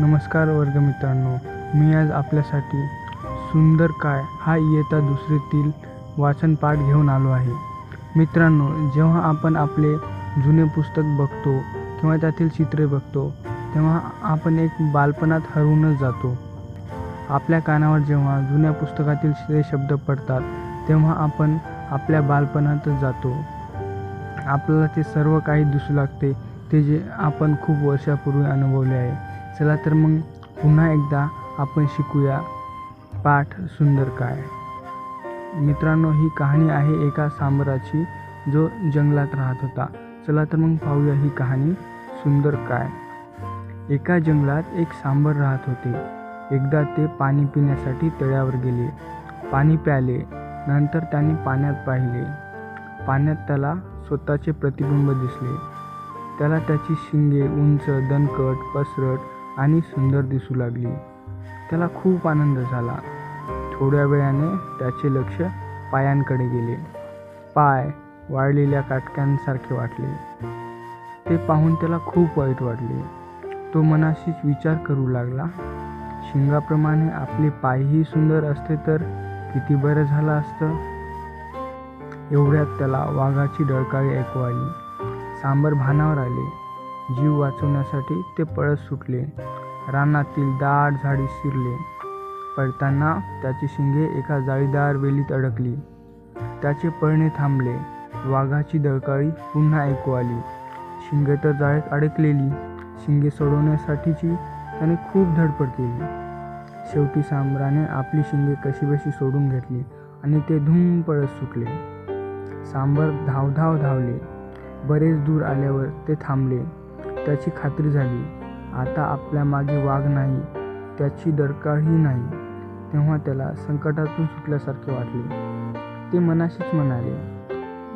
नमस्कार वर्गमित्रांनो मी आज आपल्यासाठी सुंदर काय हा इयत्ता दुसरीतील वाचन पाठ घेऊन आलो आहे. मित्रांनो जेव्हा आपण आपले जुने पुस्तक बघतो किंवा त्यातील चित्रे बघतो तेव्हा आपण एक बालपणात हरवूनच जातो. आपल्या कानावर जेव्हा जुन्या पुस्तकातील ते शब्द पडतात तेव्हा आपण आपल्या बालपणातच जातो. आपल्याला ते सर्व काही दिसू लागते ते जे आपण खूप वर्षापूर्वी अनुभवले आहे. चला तर मग पुन्हा एकदा आपण शिकूया पाठ सुंदर काय. मित्रांनो ही कहाणी आहे एका सांबराची जो जंगलात राहत होता. चला तर मग पाहूया ही कहाणी सुंदर काय. एका जंगलात एक सांबर राहत होते. एकदा ते पाणी पिण्यासाठी तळ्यावर गेले. पाणी प्याले नंतर त्यांनी पाण्यात पाहिले. पाण्यात त्याला स्वतःचे प्रतिबिंब दिसले. त्याला त्याची शिंगे उंच दणकट पसरट आणि सुंदर दिसू लागली. त्याला खूप आनंद झाला. थोड्या वेळाने त्याचे लक्ष पायांकडे गेले. पाय वाळलेल्या काटक्यांसारखे वाटले. ते पाहून त्याला खूप वाईट वाटले. तो मनाशीच विचार करू लागला. शिंगाप्रमाणे आपले पायही सुंदर असते तर किती बरं झालं असतं? एवढ्यात त्याला वाघाची डळकाळी ऐकू आली. सांबर भानावर आले. जीव वाचवण्यासाठी ते पळत सुटले. रानातील दाट झाडी शिरले. पळताना त्याची शिंगे एका जाळीदार वेलीत अडकली. त्याचे पळणे थांबले. वाघाची दळकाळी पुन्हा ऐकू आली. शिंगे तर जाळीत अडकलेली. शिंगे सोडवण्यासाठीची त्याने खूप धडपड केली. शेवटी सांबराने आपली शिंगे कशीबशी सोडून घेतली आणि ते धूम पळत सुटले. सांबर धावधाव धावले. बरेच दूर आल्यावर ते थांबले. त्याची खात्री झाली. आता आपल्या मागे वाघ नाही त्याची डरकाळही नाही. तेव्हा त्याला संकटातून सुटल्यासारखे वाटले. ते मनाशीच म्हणाले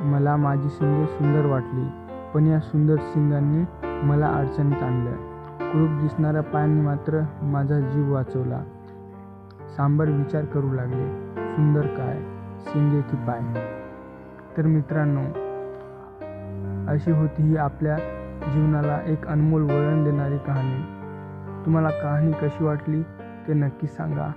मला माझी शिंगे सुंदर वाटली पण या सुंदर सिंगांनी मला अडचणीत आणलं. क्रूप दिसणाऱ्या पायांनी मात्र माझा जीव वाचवला. सांबर विचार करू लागले सुंदर काय? सिंगे की पाय? तर मित्रांनो अशी होती ही आपल्या जीवनाला एक अनमोल वळण देणारी कहाणी. तुम्हाला कहाणी कशी वाटली ते नक्की सांगा.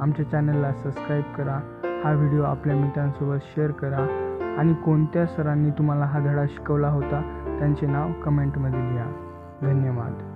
आमच्या चॅनलला सबस्क्राईब करा. हा व्हिडिओ आपल्या मित्रांसोबत शेअर करा. आणि कोणत्या सरांनी तुम्हाला हा धडा शिकवला होता त्यांचे नाव कमेंटमध्ये लिहा. धन्यवाद.